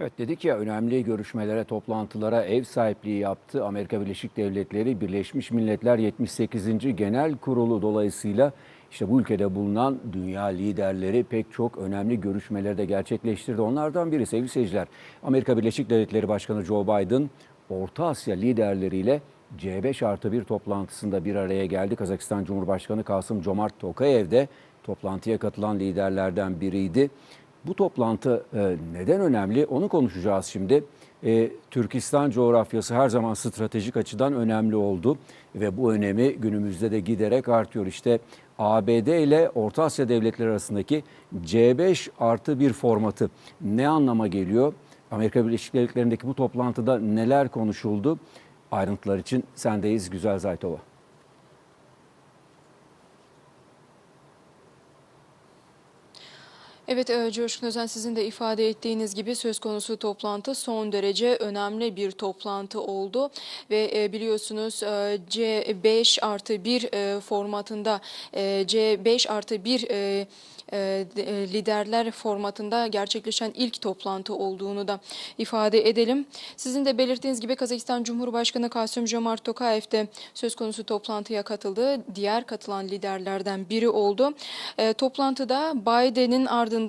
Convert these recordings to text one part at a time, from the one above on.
Evet dedik ya önemli görüşmelere, toplantılara ev sahipliği yaptı. Amerika Birleşik Devletleri Birleşmiş Milletler 78. Genel Kurulu dolayısıyla işte bu ülkede bulunan dünya liderleri pek çok önemli görüşmeleri de gerçekleştirdi. Onlardan biri sevgili seyirciler Amerika Birleşik Devletleri Başkanı Joe Biden Orta Asya liderleriyle C5 artı bir toplantısında bir araya geldi. Kazakistan Cumhurbaşkanı Kasım Comart Tokayev de toplantıya katılan liderlerden biriydi. Bu toplantı e, neden önemli onu konuşacağız şimdi. E, Türkistan coğrafyası her zaman stratejik açıdan önemli oldu ve bu önemi günümüzde de giderek artıyor. İşte ABD ile Orta Asya devletleri arasındaki C5 artı bir formatı ne anlama geliyor? Amerika Birleşik Devletleri'ndeki bu toplantıda neler konuşuldu? Ayrıntılar için sendeyiz Güzel Zaytova. Evet e, Coşkun Özen sizin de ifade ettiğiniz gibi söz konusu toplantı son derece önemli bir toplantı oldu. Ve e, biliyorsunuz e, C5 artı 1 formatında C5 artı 1 liderler formatında gerçekleşen ilk toplantı olduğunu da ifade edelim. Sizin de belirttiğiniz gibi Kazakistan Cumhurbaşkanı Kasım Jomart Tokayev de söz konusu toplantıya katıldı. Diğer katılan liderlerden biri oldu. Toplantıda Biden'in ardından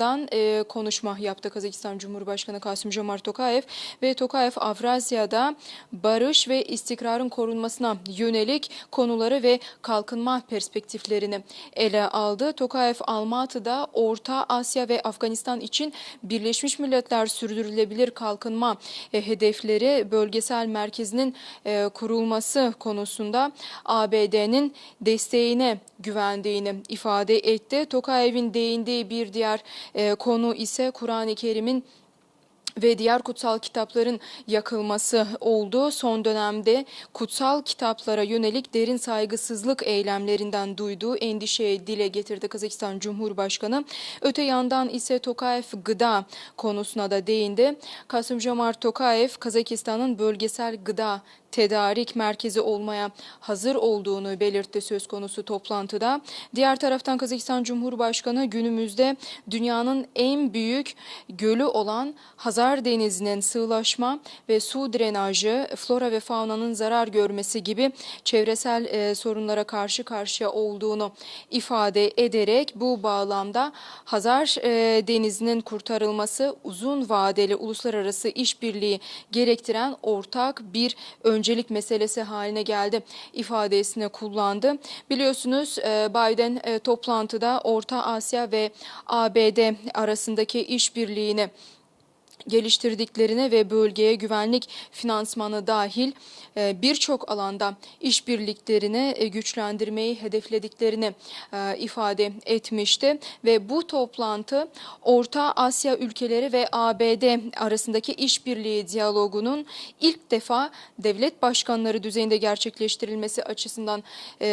konuşma yaptı Kazakistan Cumhurbaşkanı Kasım Jomart Tokayev ve Tokayev Avrasya'da barış ve istikrarın korunmasına yönelik konuları ve kalkınma perspektiflerini ele aldı. Tokayev Almatı'da Orta Asya ve Afganistan için Birleşmiş Milletler Sürdürülebilir Kalkınma e, Hedefleri Bölgesel Merkezi'nin e, kurulması konusunda ABD'nin desteğine güvendiğini ifade etti. Tokayev'in değindiği bir diğer e, konu ise Kur'an-ı Kerim'in ve diğer kutsal kitapların yakılması oldu. Son dönemde kutsal kitaplara yönelik derin saygısızlık eylemlerinden duyduğu endişeyi dile getirdi Kazakistan Cumhurbaşkanı. Öte yandan ise Tokayev gıda konusuna da değindi. Kasım Jomart Tokayev Kazakistan'ın bölgesel gıda tedarik merkezi olmaya hazır olduğunu belirtti söz konusu toplantıda. Diğer taraftan Kazakistan Cumhurbaşkanı günümüzde dünyanın en büyük gölü olan Hazar Denizi'nin sığlaşma ve su drenajı, flora ve faunanın zarar görmesi gibi çevresel e, sorunlara karşı karşıya olduğunu ifade ederek bu bağlamda Hazar e, Denizi'nin kurtarılması uzun vadeli uluslararası işbirliği gerektiren ortak bir ön öncelik meselesi haline geldi ifadesini kullandı. Biliyorsunuz e, Biden e, toplantıda Orta Asya ve ABD arasındaki işbirliğini geliştirdiklerine ve bölgeye güvenlik finansmanı dahil e, birçok alanda işbirliklerini e, güçlendirmeyi hedeflediklerini e, ifade etmişti ve bu toplantı Orta Asya ülkeleri ve ABD arasındaki işbirliği diyalogunun ilk defa devlet başkanları düzeyinde gerçekleştirilmesi açısından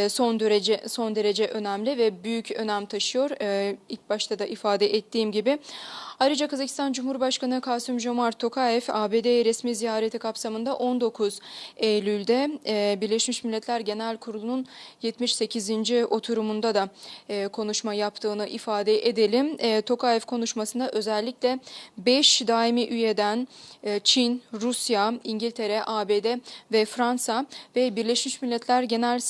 son derece son derece önemli ve büyük önem taşıyor. İlk başta da ifade ettiğim gibi. Ayrıca Kazakistan Cumhurbaşkanı Jomart Tokayev ABD resmi ziyareti kapsamında 19 Eylül'de e, Birleşmiş Milletler Genel Kurulu'nun 78. oturumunda da e, konuşma yaptığını ifade edelim. E, Tokayev konuşmasında özellikle 5 daimi üyeden Çin, Rusya, İngiltere, ABD ve Fransa ve Birleşmiş Milletler Genel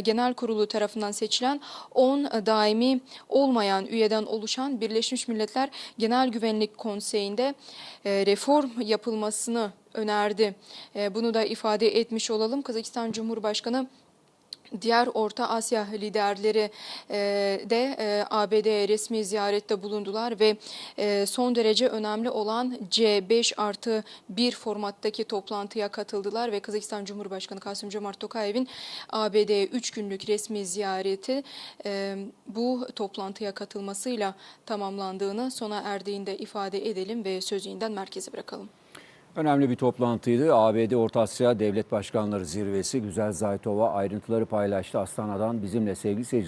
Genel Kurulu tarafından seçilen 10 daimi olmayan üyeden oluşan Birleşmiş Milletler Genel Güvenlik Konseyi'nde reform yapılmasını önerdi. E, bunu da ifade etmiş olalım. Kazakistan Cumhurbaşkanı Diğer Orta Asya liderleri e, de ABD resmi ziyarette bulundular ve son derece önemli olan C5 artı 1 formattaki toplantıya katıldılar ve Kazakistan Cumhurbaşkanı Kasım Cumart Tokayev'in ABD'ye 3 günlük resmi ziyareti bu toplantıya katılmasıyla tamamlandığını sona erdiğinde ifade edelim ve sözü yeniden merkeze bırakalım. Önemli bir toplantıydı. ABD Orta Asya Devlet Başkanları Zirvesi Güzel Zaytova ayrıntıları paylaştı. Astana'dan bizimle sevgili seyirciler.